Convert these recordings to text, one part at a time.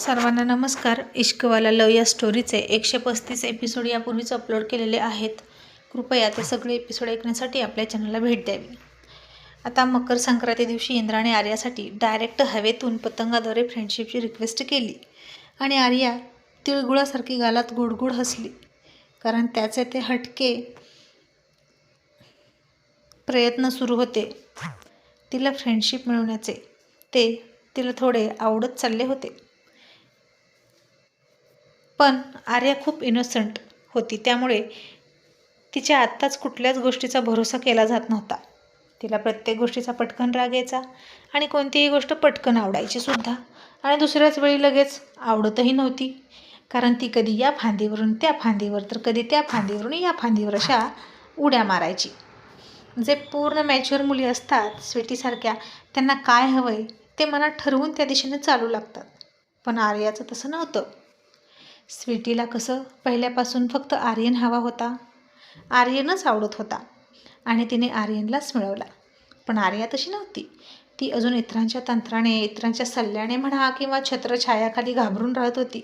सर्वांना नमस्कार. इश्कवाला लव या स्टोरीचे एकशे पस्तीस एपिसोड यापूर्वीच अपलोड केलेले आहेत. कृपया ते सगळे एपिसोड ऐकण्यासाठी आपल्या चॅनलला भेट द्यावी. आता मकर संक्रांती दिवशी इंद्राने आर्यासाठी डायरेक्ट हवेतून पतंगाद्वारे फ्रेंडशिपची रिक्वेस्ट केली. आणि आर्या तिळगुळासारखी गालात गुडगुड हसली. कारण त्याचे ते हटके प्रयत्न सुरू होते. तिला फ्रेंडशिप मिळवण्याचे. ते तिला थोडे आवडत चालले होते. पण आर्या खूप इनोसंट होती. त्यामुळे तिच्या आत्ताच कुठल्याच गोष्टीचा भरोसा केला जात नव्हता. तिला प्रत्येक गोष्टीचा पटकन राग यायचा आणि कोणतीही गोष्ट पटकन आवडायची सुद्धा. आणि दुसऱ्याच वेळी लगेच आवडतही नव्हती. कारण ती कधी या फांदीवरून त्या फांदीवर तर कधी त्या फांदीवरून या फांदीवर अशा उड्या मारायची. जे पूर्ण मॅच्युअर मुली असतात स्वीटीसारख्या त्यांना काय हवं आहे ते मनात ठरवून त्या दिशेने चालू लागतात. पण आर्याचं तसं नव्हतं. स्वीटीला कसं? पहिल्यापासून फक्त आर्यन हवा होता. आर्यनच आवडत होता आणि तिने आर्यनलाच मिळवला. पण आर्या तशी नव्हती. ती अजून इतरांच्या तंत्राने इतरांच्या सल्ल्याने म्हणा किंवा छत्रछायाखाली घाबरून राहत होती.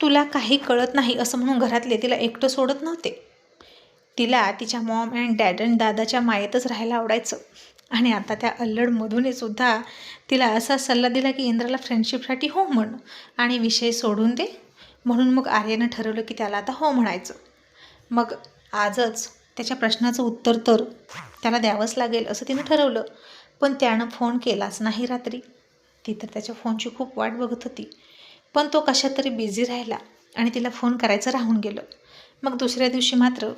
तुला काही कळत नाही असं म्हणून घरातले तिला एकटं सोडत नव्हते. तिला तिच्या मॉम अँड डॅड अँड दादाच्या मायेतच राहायला आवडायचं. आणि आता त्या अल्लडमधूनही सुद्धा तिला असा सल्ला दिला की इंद्राला फ्रेंडशिपसाठी हो म्हण आणि विषय सोडून दे. म्हणून मग आर्यानं ठरवलं की त्याला आता हो म्हणायचं. मग आजच त्याच्या प्रश्नाचं उत्तर तर त्याला द्यावंच लागेल असं तिनं ठरवलं. पण त्यानं फोन केलाच नाही रात्री. ती तर त्याच्या फोनची खूप वाट बघत होती. पण तो कशात तरी बिझी राहिला आणि तिला फोन करायचं राहून गेलं. मग दुसऱ्या दिवशी मात्र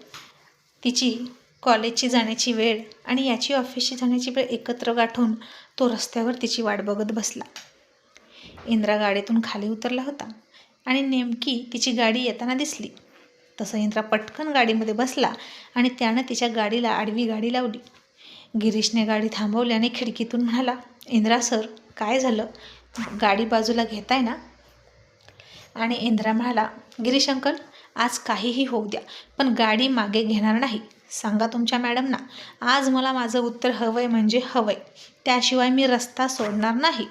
तिची कॉलेजची जाण्याची वेळ आणि याची ऑफिसची जाण्याची वेळ एकत्र गाठून तो रस्त्यावर तिची वाट बघत बसला. इंद्रा गाडीतून खाली उतरला होता आणि नेमकी तिची गाडी येताना दिसली. तसं इंद्रा पटकन गाडीमध्ये बसला आणि त्यानं तिच्या गाडीला आडवी गाडी लावली. गिरीशने गाडी थांबवली आणि खिडकीतून म्हणाला इंद्रा सर काय झालं? गाडी बाजूला घेताय ना? आणि इंद्रा म्हणाला गिरीश अंकल आज काहीही होऊ द्या पण गाडी मागे घेणार नाही. सांगा तुमच्या मॅडमना. आज मला माझं उत्तर हवं आहे म्हणजे हवं आहे त्याशिवाय मी रस्ता सोडणार नाही.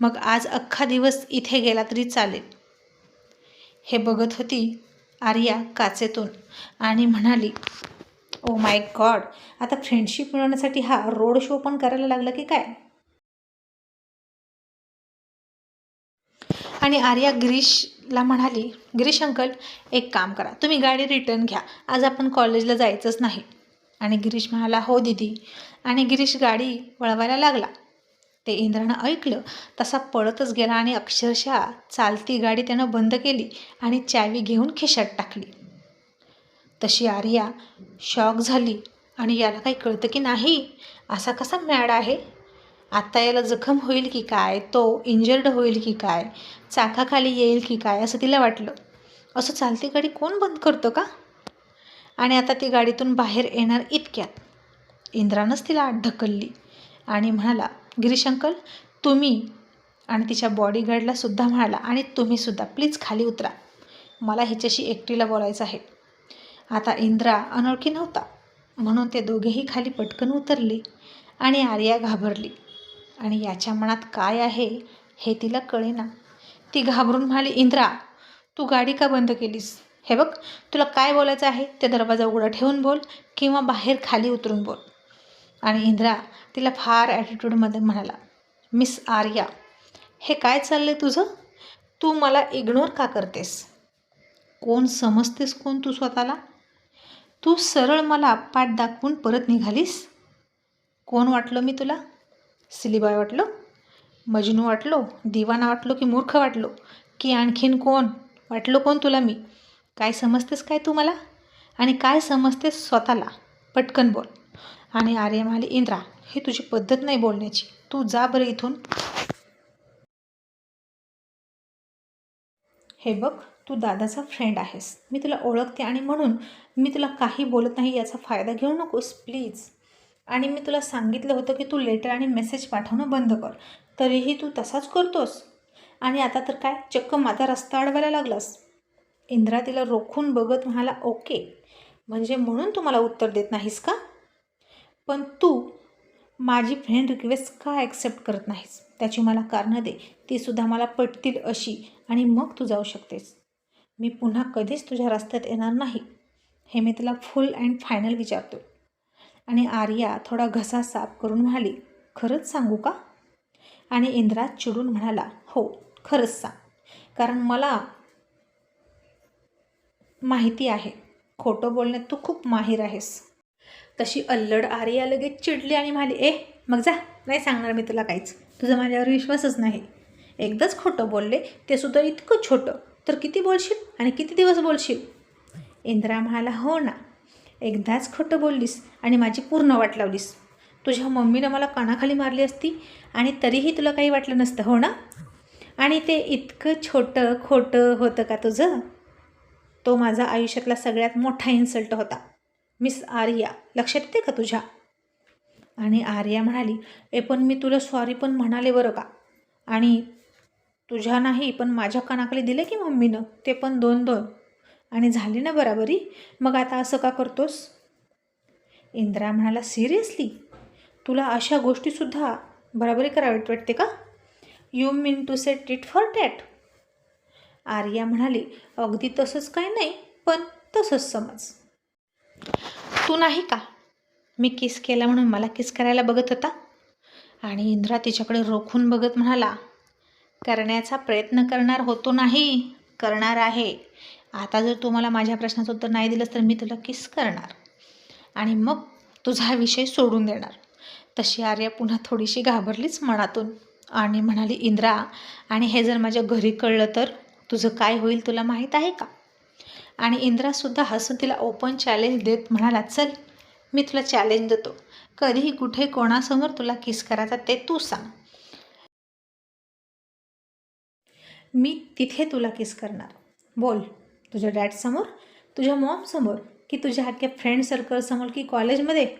मग आज अख्खा दिवस इथे गेला तरी चालेल. हे बघत होती आर्या काचेतून आणि म्हणाली ओ माय गॉड आता फ्रेंडशिप मिळवण्यासाठी हा रोड शो पण करायला लागला की काय? आणि आर्या गिरीशला म्हणाली गिरीश अंकल एक काम करा तुम्ही गाडी रिटर्न घ्या. आज आपण कॉलेजला जायचंच नाही. आणि गिरीश म्हणाला हो दिदी. आणि गिरीश गाडी वळवायला लागला. ते इंद्रानं ऐकलं तसा पळतच गेला आणि अक्षरशः चालती गाडी त्यानं बंद केली आणि चावी घेऊन खिशात टाकली. तशी आर्या शॉक झाली आणि याला काही कळतं की नाही असा कसा मॅड आहे? आत्ता याला जखम होईल की काय तो इंजर्ड होईल की काय चाकाखाली येईल की काय असं तिला वाटलं. असं चालती गाडी कोण बंद करतं का? आणि आता ती गाडीतून बाहेर येणार इतक्यात. इंद्रानंच तिला आत ढकलली आणि म्हणाला गिरीश अंकल तुम्ही आणि तिच्या बॉडीगार्डला सुद्धा म्हणाला आणि तुम्हीसुद्धा प्लीज खाली उतरा. मला ह्याच्याशी एकटीला बोलायचं आहे. आता इंद्रा अनोळखी नव्हता. म्हणून ते दोघेही खाली पटकन उतरले आणि आर्या घाबरली. आणि याच्या मनात काय आहे हे तिला कळेना. ती घाबरून म्हणाली इंद्रा तू गाडी का बंद केलीस? हे बघ तुला काय बोलायचं आहे ते दरवाजा उघडा ठेवून बोल किंवा बाहेर खाली उतरून बोल. आणि इंद्रा तिला फार ॲटिट्यूडमध्ये म्हणाला मिस आर्या हे काय चाललं आहे तुझं? तू मला इग्नोर का करतेस? कोण समजतेस कोण तू स्वतःला? तू सरळ मला पाठ दाखवून परत निघालीस? कोण वाटलं मी तुला? सिलीबाय वाटलो? मजनू वाटलो? दिवाना वाटलो की मूर्ख वाटलो? की आणखीन कोण? वाटलो कोण तुला मी? काय समजतेस काय तू मला? आणि काय समजतेस स्वतःला? पटकन बोल. आणि आर्य म्हणाली इंद्रा ही तुझी पद्धत नाही बोलण्याची. तू जा बरं इथून. हे बघ तू दादाचा फ्रेंड आहेस. मी तुला ओळखते आणि म्हणून मी तुला काही बोलत नाही याचा फायदा घेऊ नकोस प्लीज आणि मी तुला सांगितलं होतं की तू लेटर आणि मेसेज पाठवणं बंद कर. तरीही तू तसाच करतोस? आणि आता तर काय? चक्क माझा रस्ता अडवायला लागलास. इंद्रा तिला रोखून बघत म्हणाला ओके. म्हणजे म्हणून तू मला उत्तर देत नाहीस का? पण तू माझी फ्रेंड रिक्वेस्ट का ॲक्सेप्ट करत नाहीस? त्याची मला कारणं दे. तीसुद्धा मला पटतील अशी. आणि मग तू जाऊ शकतेस. मी पुन्हा कधीच तुझ्या रस्त्यात येणार नाही. हे मी तुला फुल अँड फायनल विचारतो आणि आर्या थोडा घसा साफ करून म्हणाली खरंच सांगू का? आणि इंद्रा चिडून म्हणाला हो खरंच सांग. कारण मला माहिती आहे. खोटं बोलण्यात तू खूप माहीर आहेस. तशी अल्लड आर्या लगेच चिडली आणि म्हणाली ए मग जा. नाही सांगणार मी तुला काहीच. तुझा माझ्यावर विश्वासच नाही. एकदाच खोटं बोलले ते सुद्धा इतकं छोटं. तर किती बोलशील आणि किती दिवस बोलशील? इंद्रा म्हणाला हो ना. एकदाच खोटं बोललीस आणि माझी पूर्ण वाट लावलीस. तुझ्या मम्मीनं मला कानाखाली मारली असती आणि तरीही तुला काही वाटलं नसतं हो ना? आणि ते इतकं छोटं खोटं होतं का तुझं? तो माझा आयुष्यातला सगळ्यात मोठा इन्सल्ट होता. मिस आर्या लक्षात येते का तुझ्या? आणि आर्या म्हणाली ए पण मी तुला सॉरी पण म्हणाले बरं का? आणि तुझ्या नाही पण माझ्या कानाखाली दिले की मम्मीनं? ते पण दोन दोन आणि झाली ना बराबरी? मग आता असं का करतोस? इंद्रा म्हणाला सिरियसली तुला अशा गोष्टीसुद्धा बराबरी करावी वाटते का? You mean to set it for that Arya म्हणाली अगदी तसंच काय नाही पण तसंच समज. तू नाही का? मी किस केला म्हणून मला किस करायला बघत होता? आणि इंद्रा तिच्याकडे रोखून बघत म्हणाला करण्याचा प्रयत्न करणार होतो नाही करणार आहे. आता जर तुम्हाला माझ्या प्रश्नाचं उत्तर नाही दिलंस तर मी तुला किस करणार? आणि मग तुझा हा विषय सोडून देणार. तशी आर्या पुन्हा थोडीशी घाबरलीच मनातून आणि म्हणाली इंद्रा आणि हे जर माझ्या घरी कळलं तर तुझं काय होईल तुला माहीत आहे का? आणि इंद्रासुद्धा हसून तिला ओपन चॅलेंज देत म्हणाला चल मी तुला चॅलेंज देतो. कधीही कुठे कोणासमोर तुला किस करायचा ते तू सांग. मी तिथे तुला किस करणार. बोल. तुझ्या डॅडसमोर तुझ्या मॉमसमोर की तुझ्या हक्या फ्रेंड सर्कलसमोर की कॉलेजमध्ये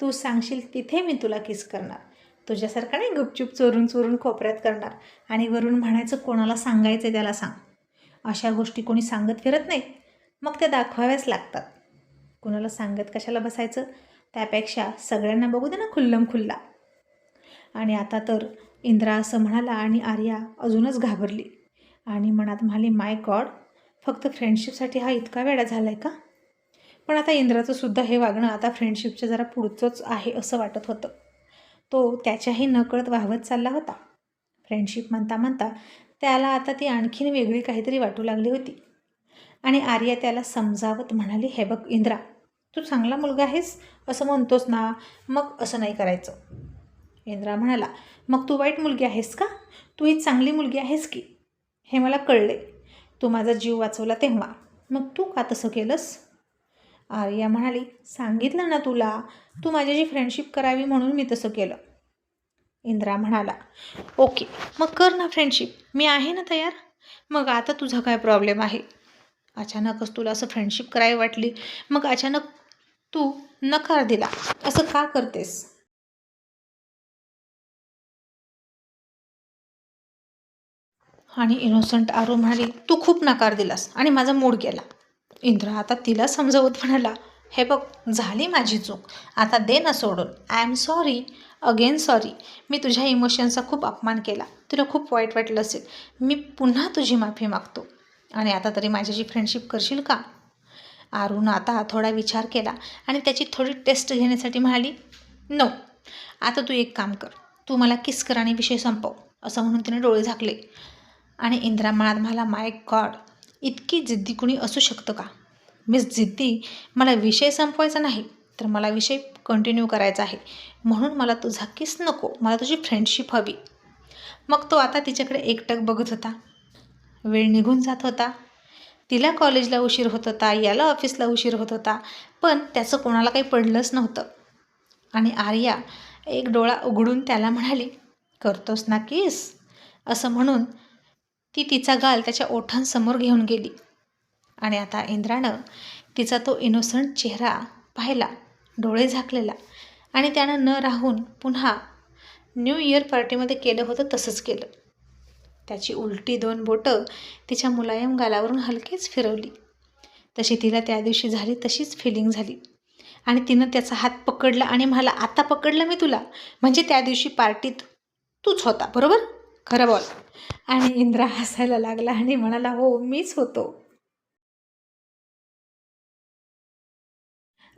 तू सांगशील तिथे मी तुला किस करणार. तुझ्यासारखा नाही गुपचूप चोरून चोरून कोपऱ्यात करणार. आणि वरून म्हणायचं कोणाला सांगायचं आहे त्याला सांग. अशा गोष्टी कोणी सांगत फिरत नाही. मग त्या दाखवाव्याच लागतात. कुणाला सांगत कशाला बसायचं? त्यापेक्षा सगळ्यांना बघू दे ना खुल्लम खुल्ला. आणि आता तर इंद्रा असं म्हणाला आणि आर्या अजूनच घाबरली. आणि मनात म्हणाली माय गॉड फक्त फ्रेंडशिपसाठी हा इतका वेळा झाला आहे का? पण आता इंद्राचं सुद्धा हे वागणं आता फ्रेंडशिपच्या जरा पुढचंच आहे असं वाटत होतं. तो त्याच्याही नकळत वाहवत चालला होता. फ्रेंडशिप म्हणता म्हणता त्याला आता ती आणखीन वेगळी काहीतरी वाटू लागली होती. आणि आर्या त्याला समजावत म्हणाली हे बघ इंद्रा तू चांगला मुलगा आहेस? असं म्हणतोस ना मग असं नाही करायचं. इंद्रा म्हणाला मग तू वाईट मुलगी आहेस का? तू ही चांगली मुलगी आहेस की? हे मला कळले. तू माझा जीव वाचवला तेव्हा. मग तू का तसं केलंस? आर्या म्हणाली सांगितलं ना तुला तू माझ्याशी फ्रेंडशिप करावी म्हणून मी तसं केलं. इंद्रा म्हणाला ओके मग कर ना फ्रेंडशिप मी आहे ना तयार? मग आता तुझा काय प्रॉब्लेम आहे? अचानकच तुला असं फ्रेंडशिप करावी वाटली. मग अचानक तू नकार दिला. असं का करतेस? आणि इनोसंट आरू म्हणाली तू खूप नकार दिलास आणि माझा मूड गेला. इंद्र आता तिला समजावत म्हणाला हे बघ झाली माझी चूक. आता दे ना सोडून. I am sorry again sorry मी तुझ्या इमोशन्सचा खूप अपमान केला. तुला खूप वाईट वाटलं असेल. मी पुन्हा तुझी माफी मागतो. आणि आता तरी माझ्याशी फ्रेंडशिप करशील का? आरून आता थोडा विचार केला आणि त्याची थोडी टेस्ट घेण्यासाठी म्हणाली नो आता तू एक काम कर. तू मला किस कर आणि विषय संपव. असं म्हणून तिने डोळे झाकले. आणि इंदिरा म्हणाल मला माय गॉड इतकी जिद्दी कुणी असू शकतं का? मिस जिद्दी मला विषय संपवायचा नाही तर मला विषय कंटिन्यू करायचा आहे. म्हणून मला तुझा किस नको मला तुझी फ्रेंडशिप हवी. मग तो आता तिच्याकडे एकटक बघत होता. वेळ निघून जात होता. तिला कॉलेजला उशीर होत होता याला ऑफिसला उशीर होत होता पण त्याचं कोणाला काही पडलंच नव्हतं. आणि आर्या एक डोळा उघडून त्याला म्हणाली करतोस ना किस असं म्हणून ती तिचा गाल त्याच्या ओठांसमोर घेऊन गेली. आणि आता इंद्रानं तिचा तो इनोसंट चेहरा पाहिला डोळे झाकलेला. आणि त्यानं न राहून पुन्हा न्यू इयर पार्टीमध्ये केलं होतं तसंच केलं. त्याची उलटी दोन बोटं तिच्या मुलायम गालावरून हलकेच फिरवली. तशी तिला त्या दिवशी झाली तशीच फिलिंग झाली. आणि तिनं त्याचा हात पकडला आणि मला आता पकडलं मी तुला. म्हणजे त्या दिवशी पार्टीत तूच होता बरोबर? खरं बोल. आणि इंद्रा हसायला लागला आणि म्हणाला हो मीच होतो.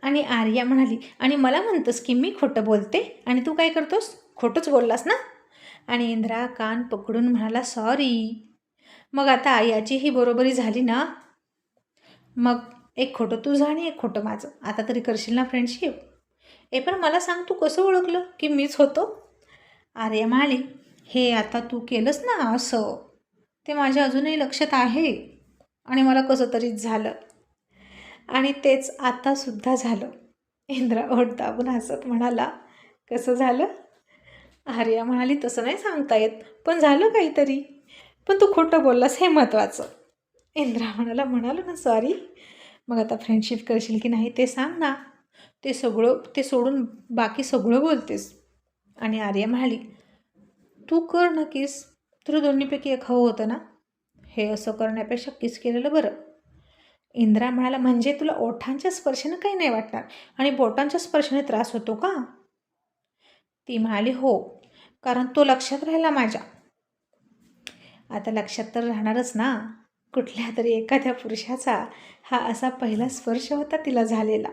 आणि आर्या म्हणाली आणि मला म्हणतोस की मी खोटं बोलते? आणि तू काय करतोस? खोटंच बोललास ना? आणि इंद्रा कान पकडून म्हणाला सॉरी. मग आता याचीही बरोबरी झाली ना? मग एक खोटं तुझं आणि एक खोटं माझं. आता तरी करशील ना फ्रेंडशिप ए पण मला सांग तू कसं ओळखलं की मीच होतो? आर्या म्हणाली हे आता तू केलंस ना असं ते माझ्या अजूनही लक्षात आहे आणि मला कसं तरीच झालं. आणि तेच आतासुद्धा झालं. इंद्रा ओढ दाबून हसत म्हणाला कसं झालं? आर्या म्हणाली तसं नाही सांगता येत पण झालं काहीतरी. पण तू खोटं बोललास हे महत्त्वाचं. इंद्रा म्हणाला म्हणालो ना सॉरी मग आता फ्रेंडशिप करशील की नाही ते सांग ना. ते सगळं ते सोडून बाकी सगळं बोलतेस. आणि आर्या म्हणाली तू कर ना किस तुला दोन्हीपैकी एक हवं होतं ना? हे असं करण्यापेक्षा किस केलेलं बरं? इंद्रा म्हणाला म्हणजे तुला ओठांच्या स्पर्शाने काही नाही वाटणार आणि बोटांच्या स्पर्शाने त्रास होतो का? ती म्हणाली हो कारण तो लक्षात राहिला माझ्या. आता लक्षात तर राहणारच ना. कुठल्या तरी एखाद्या पुरुषाचा हा असा पहिला स्पर्श होता तिला झालेला.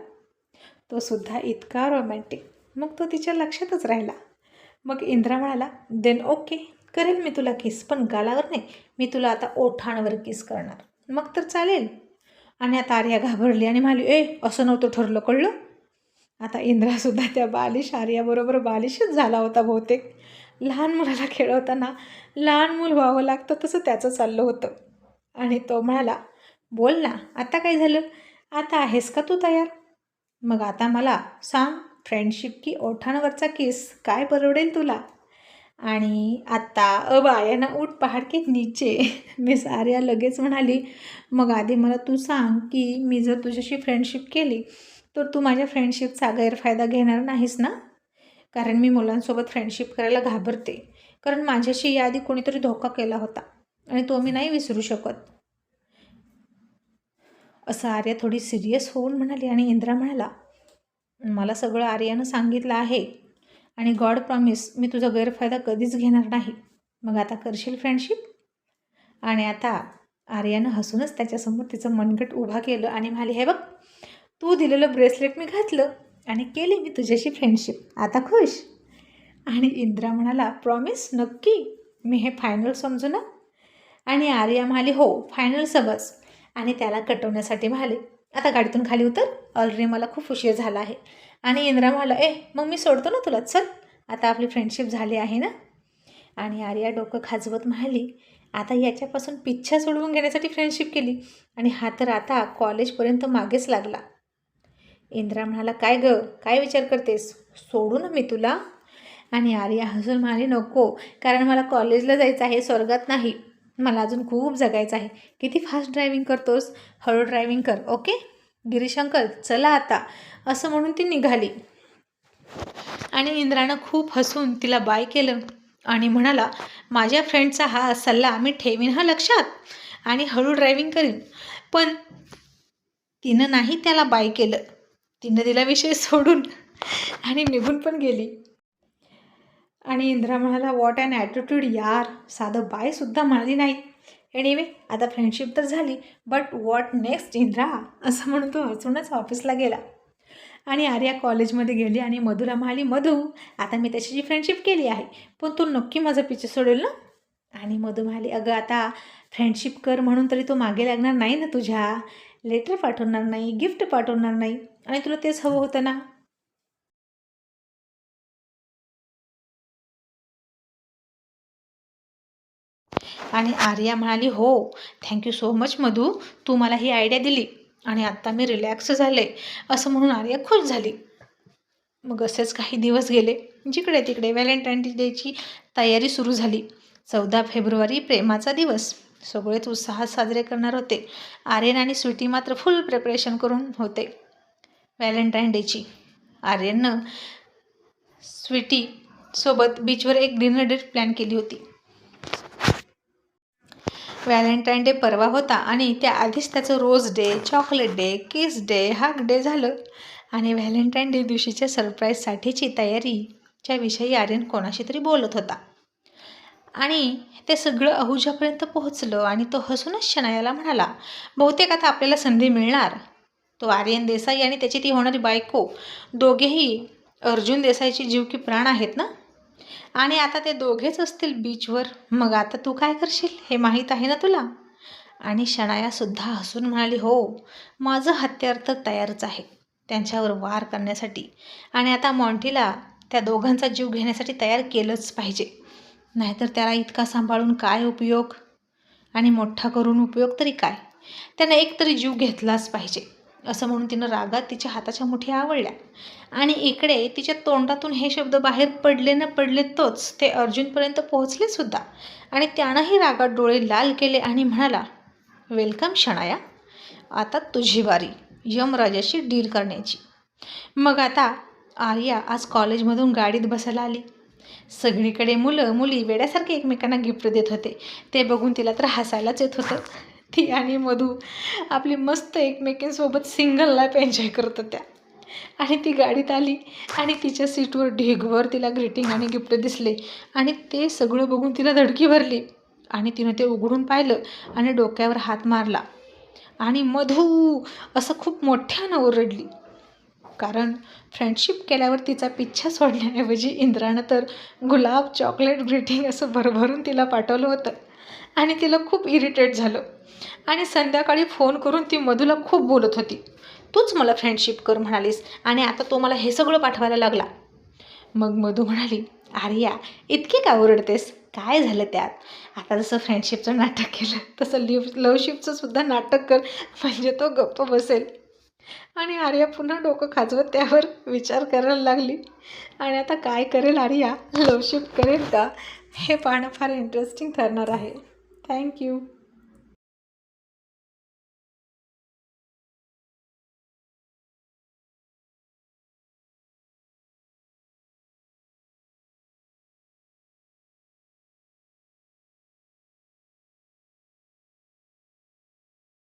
तो सुद्धा इतका रोमॅन्टिक मग तो तिच्या लक्षातच राहिला. मग इंद्रा म्हणाला देन ओके करेल मी तुला किस पण गालावर नाही. मी तुला आता ओठांवर किस करणार. मग तर चालेल. आणि आता आर्या घाबरली आणि म्हणाली ए असं नव्हतं ठरलं कळलं? आता इंद्रासुद्धा त्या बालिश आर्याबरोबर बालिशच झाला होता बहुतेक. लहान मुलाला खेळवताना लहान मूल व्हावं लागतं तसं त्याचं चाललं होतं. आणि तो म्हणाला बोल ना आता काय झालं? आता आहेस का तू तयार? मग आता मला सांग फ्रेंडशिप की ओठांवरचा किस काय परवडेल तुला? आणि आत्ता अबा आया ना उठ पहाड के नीचे. मिस आर्या लगेच म्हणाली मग आधी मला तू सांग की मी जर तुझ्याशी फ्रेंडशिप केली तर तू माझ्या फ्रेंडशिपचा गैरफायदा घेणार नाहीस ना? कारण मी मुलांसोबत फ्रेंडशिप करायला घाबरते. कारण माझ्याशी याआधी कोणीतरी धोका केला होता आणि तो मी नाही विसरू शकत. असं आर्या थोडी सिरियस होऊन म्हणाली आणि इंद्रा म्हणाला मला सगळं आर्यानं सांगितलं आहे. आणि गॉड प्रॉमिस मी तुझा गैरफायदा कधीच घेणार नाही. मग आता करशील फ्रेंडशिप? आणि आता आर्यानं हसूनच त्याच्यासमोर तिचं मनगट उभा केलं आणि म्हणाली हे बघ तू दिलेलं ब्रेसलेट मी घातलं आणि केली मी तुझ्याशी फ्रेंडशिप. आता खुश? आणि इंद्रा म्हणाला प्रॉमिस? नक्की. मी हे फायनल समजू ना? आणि आर्या म्हणाली हो फायनल समज. आणि त्याला कटवण्यासाठी म्हणाले आता गाडीतून खाली उतर. ऑलरेडी मला खूप उशीर झाला आहे. आणि इंद्रा म्हणाला ए मग मी सोडतो ना तुला. चल. आता आपली फ्रेंडशिप झाली आहे ना? आणि आर्या डोकं खाजवत म्हणाली आता याच्यापासून पिच्छा सोडवून घेण्यासाठी फ्रेंडशिप केली. आणि हा तर आता कॉलेजपर्यंत मागेच लागला. इंद्रा म्हणाला काय ग? काय विचार करतेस? सोडू ना मी तुला. आणि आर्या हसून म्हणाली नको. कारण मला कॉलेजला जायचं आहे स्वर्गात नाही. मला अजून खूप जगायचं आहे. किती फास्ट ड्रायव्हिंग करतोस? हळू ड्रायव्हिंग कर ओके गिरीशंकर चला आता. असं म्हणून ती निघाली. आणि इंद्रानं खूप हसून तिला बाय केलं आणि म्हणाला माझ्या फ्रेंडचा हा सल्ला मी ठेवीन हा लक्षात? आणि हळू ड्रायव्हिंग करीन. पण तिनं नाही त्याला बाय केलं. तिनं दिला विषय सोडून आणि निघून पण गेली. आणि इंद्रा म्हणाला वॉट अँड ॲटिट्यूड यार. साधं बायसुद्धा म्हणाली नाही. एनिवे आता फ्रेंडशिप तर झाली बट वॉट नेक्स्ट इंद्रा? असं म्हणून तो हसूनच ऑफिसला गेला. आणि आर्या कॉलेजमध्ये गेली आणि मधुला म्हणाली मधू आता मी त्याच्याशी फ्रेंडशिप केली आहे पण तू नक्की माझं पिचे सोडेल ना? आणि मधू म्हणाली अगं आता फ्रेंडशिप कर म्हणून तरी तो मागे लागणार नाही ना तुझ्या. लेटर पाठवणार नाही गिफ्ट पाठवणार नाही. आणि तुला तेच हवं होतं ना? आणि आर्या म्हणाली हो thank you so much Madhu. तू मला ही आयडिया दिली आणि आत्ता मी रिलॅक्स झाले. असं म्हणून आर्या खुश झाली. मग असेच काही दिवस गेले. जिकडे तिकडे व्हॅलेंटाईन डेची तयारी सुरू झाली. चौदा फेब्रुवारी प्रेमाचा दिवस. सगळेच उत्साहात साजरे करणार होते. आर्यन आणि स्वीटी मात्र फुल प्रिपरेशन करून होते. व्हॅलेंटाईन डेची आर्यननं स्वीटी सोबत बीचवर एक डिनर डेट प्लॅन केली होती. व्हॅलेंटाईन डे परवा होता आणि त्याआधीच त्याचं rose day chocolate day kiss day hug day झालं. आणि व्हॅलेंटाईन डे दिवशीच्या सरप्राईजसाठीची तयारीच्या विषयी आर्यन कोणाशी तरी बोलत होता. आणि ते सगळं अहुजापर्यंत पोहोचलं आणि तो हसूनच शनायाला म्हणाला बहुतेक आता आपल्याला संधी मिळणार. तो आर्यन देसाई आणि त्याची ती होणारी बायको दोघेही अर्जुन देसाईची जीव की प्राण आहेत ना? आणि आता ते दोघेच असतील बीचवर मग आता तू काय करशील? हे माहीत आहे ना तुला? आणि शनायासुद्धा हसून म्हणाली हो माझं हत्यार तर तयारच आहे त्यांच्यावर वार करण्यासाठी. आणि आता मॉन्टीला त्या दोघांचा जीव घेण्यासाठी तयार केलंच पाहिजे. नाहीतर त्याला इतका सांभाळून काय उपयोग? आणि मोठा करून उपयोग तरी काय? त्यानं एक तरी जीव घेतलाच पाहिजे. असं म्हणून तिनं रागात तिच्या हाताच्या मुठी आवडल्या आणि इकडे तिच्या तोंडातून हे शब्द बाहेर पडले न पडले तोच ते अर्जुनपर्यंत पोहोचले सुद्धा. आणि त्यानंही रागात डोळे लाल केले आणि म्हणाला वेलकम शणाया आता तुझी वारी यमराजाशी डील करण्याची. मग आता आर्या आज कॉलेजमधून गाडीत बसायला आली. सगळीकडे मुलं मुली वेड्यासारखे एकमेकांना गिफ्ट देत होते. ते बघून तिला तर हसायलाच येत होतं. ती आणि मधू आपली मस्त एकमेकींसोबत सिंगल लाईफ एन्जॉय करत होत्या. आणि ती गाडीत आली आणि तिच्या सीटवर ढिगवर तिला ग्रीटिंग आणि गिफ्ट दिसले. आणि ते सगळं बघून तिला धडकी भरली. आणि तिनं ते उघडून पाहिलं आणि डोक्यावर हात मारला. आणि मधू असं खूप मोठ्यानं ओरडली. कारण फ्रेंडशिप केल्यावर तिचा पिच्छा सोडण्याऐवजी इंद्रानं तर गुलाब चॉकलेट ग्रीटिंग असं भरभरून तिला पाठवलं होतं. आणि तिला खूप इरिटेट झालं. आणि संध्याकाळी फोन करून ती मधूला खूप बोलत होती. तूच मला फ्रेंडशिप कर म्हणालीस. आणि आता तो मला हे सगळं पाठवायला लागला. मग मधू म्हणाली आर्या इतकी का ओरडतेस? काय झालं त्यात? आता जसं फ्रेंडशिपचं नाटक केलं तसं लिव लवशिपचं सुद्धा नाटक कर म्हणजे तो गप्प बसेल. आणि आर्या पुन्हा डोकं खाजवत त्यावर विचार करायला लागली. आणि आता काय करेल आर्या? लवशिप करेल का? हे पाहणं फार इंटरेस्टिंग ठरणार आहे. थँक्यू